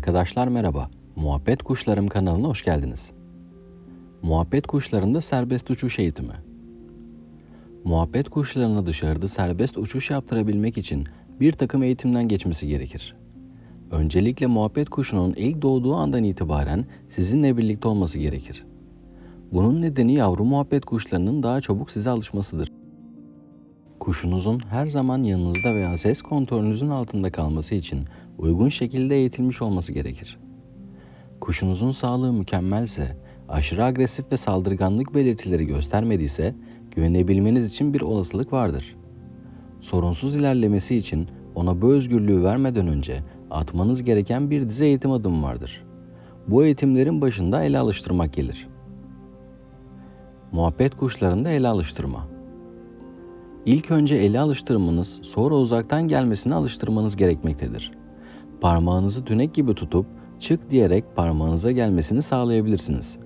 Arkadaşlar merhaba. Muhabbet Kuşlarım kanalına hoş geldiniz. Muhabbet kuşlarında serbest uçuş eğitimi. Muhabbet kuşlarına dışarıda serbest uçuş yaptırabilmek için bir takım eğitimden geçmesi gerekir. Öncelikle muhabbet kuşunun ilk doğduğu andan itibaren sizinle birlikte olması gerekir. Bunun nedeni yavru muhabbet kuşlarının daha çabuk size alışmasıdır. Kuşunuzun her zaman yanınızda veya ses kontrolünüzün altında kalması için uygun şekilde eğitilmiş olması gerekir. Kuşunuzun sağlığı mükemmelse, aşırı agresif ve saldırganlık belirtileri göstermediyse güvenebilmeniz için bir olasılık vardır. Sorunsuz ilerlemesi için ona bu özgürlüğü vermeden önce atmanız gereken bir dizi eğitim adımı vardır. Bu eğitimlerin başında ele alıştırmak gelir. Muhabbet kuşlarında ele alıştırma. İlk önce ele alıştırmanız, sonra uzaktan gelmesine alıştırmanız gerekmektedir. Parmağınızı tünek gibi tutup çık diyerek parmağınıza gelmesini sağlayabilirsiniz.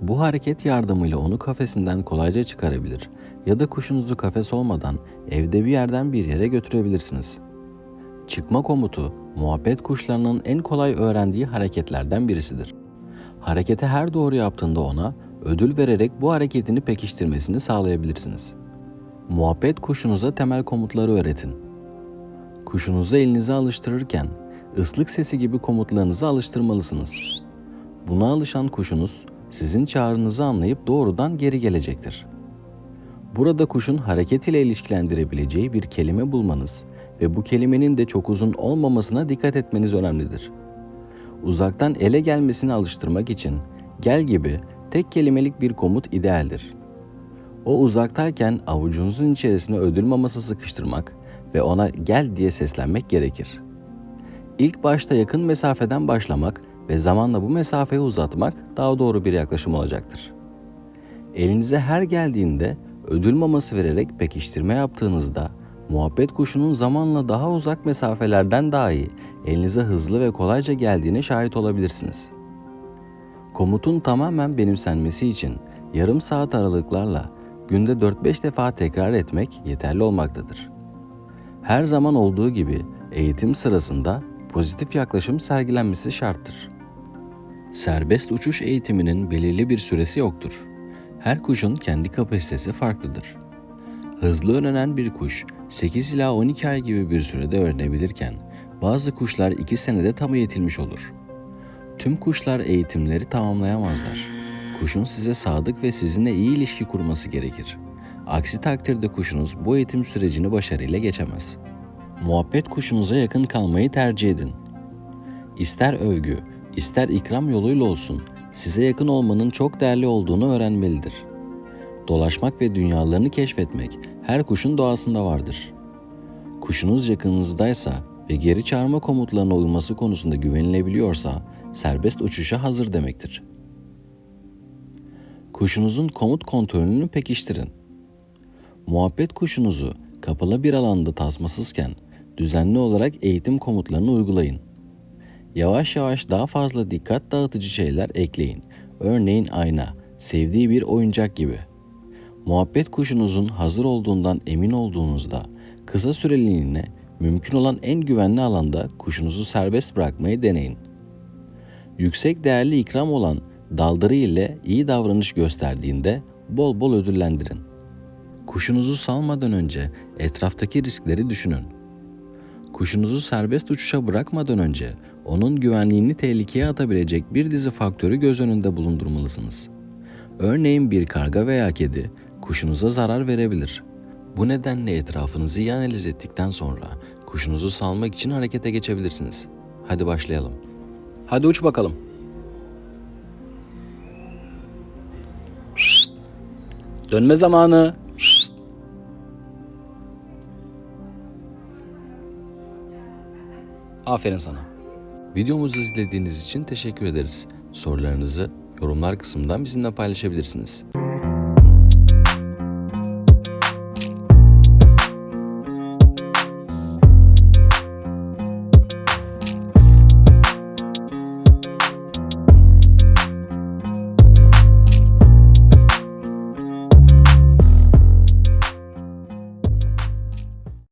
Bu hareket yardımıyla onu kafesinden kolayca çıkarabilir ya da kuşunuzu kafes olmadan evde bir yerden bir yere götürebilirsiniz. Çıkma komutu, muhabbet kuşlarının en kolay öğrendiği hareketlerden birisidir. Harekete her doğru yaptığında ona ödül vererek bu hareketini pekiştirmesini sağlayabilirsiniz. Muhabbet kuşunuza temel komutları öğretin. Kuşunuzu elinize alıştırırken ıslık sesi gibi komutlarınızı alıştırmalısınız. Buna alışan kuşunuz sizin çağrınızı anlayıp doğrudan geri gelecektir. Burada kuşun hareket ile ilişkilendirebileceği bir kelime bulmanız ve bu kelimenin de çok uzun olmamasına dikkat etmeniz önemlidir. Uzaktan ele gelmesini alıştırmak için gel gibi tek kelimelik bir komut idealdir. O uzaktayken avucunuzun içerisine ödül maması sıkıştırmak ve ona gel diye seslenmek gerekir. İlk başta yakın mesafeden başlamak ve zamanla bu mesafeyi uzatmak daha doğru bir yaklaşım olacaktır. Elinize her geldiğinde ödül maması vererek pekiştirme yaptığınızda muhabbet kuşunun zamanla daha uzak mesafelerden dahi elinize hızlı ve kolayca geldiğine şahit olabilirsiniz. Komutun tamamen benimsenmesi için yarım saat aralıklarla günde 4-5 defa tekrar etmek yeterli olmaktadır. Her zaman olduğu gibi eğitim sırasında pozitif yaklaşım sergilenmesi şarttır. Serbest uçuş eğitiminin belirli bir süresi yoktur. Her kuşun kendi kapasitesi farklıdır. Hızlı öğrenen bir kuş 8 ila 12 ay gibi bir sürede öğrenebilirken bazı kuşlar 2 senede tam eğitilmiş olur. Tüm kuşlar eğitimleri tamamlayamazlar. Kuşun size sadık ve sizinle iyi ilişki kurması gerekir. Aksi takdirde kuşunuz bu eğitim sürecini başarıyla geçemez. Muhabbet kuşunuza yakın kalmayı tercih edin. İster övgü, ister ikram yoluyla olsun, size yakın olmanın çok değerli olduğunu öğrenmelidir. Dolaşmak ve dünyalarını keşfetmek her kuşun doğasında vardır. Kuşunuz yakınınızdaysa ve geri çağırma komutlarına uyması konusunda güvenilebiliyorsa serbest uçuşa hazır demektir. Kuşunuzun komut kontrolünü pekiştirin. Muhabbet kuşunuzu kapalı bir alanda tasmasızken düzenli olarak eğitim komutlarını uygulayın. Yavaş yavaş daha fazla dikkat dağıtıcı şeyler ekleyin. Örneğin ayna, sevdiği bir oyuncak gibi. Muhabbet kuşunuzun hazır olduğundan emin olduğunuzda kısa süreliğine mümkün olan en güvenli alanda kuşunuzu serbest bırakmayı deneyin. Yüksek değerli ikram olan daldırı ile iyi davranış gösterdiğinde bol bol ödüllendirin. Kuşunuzu salmadan önce etraftaki riskleri düşünün. Kuşunuzu serbest uçuşa bırakmadan önce onun güvenliğini tehlikeye atabilecek bir dizi faktörü göz önünde bulundurmalısınız. Örneğin bir karga veya kedi kuşunuza zarar verebilir. Bu nedenle etrafınızı iyi analiz ettikten sonra kuşunuzu salmak için harekete geçebilirsiniz. Hadi başlayalım. Hadi uç bakalım. Dönme zamanı. Aferin sana. Videomuzu izlediğiniz için teşekkür ederiz. Sorularınızı yorumlar kısmından bizimle paylaşabilirsiniz.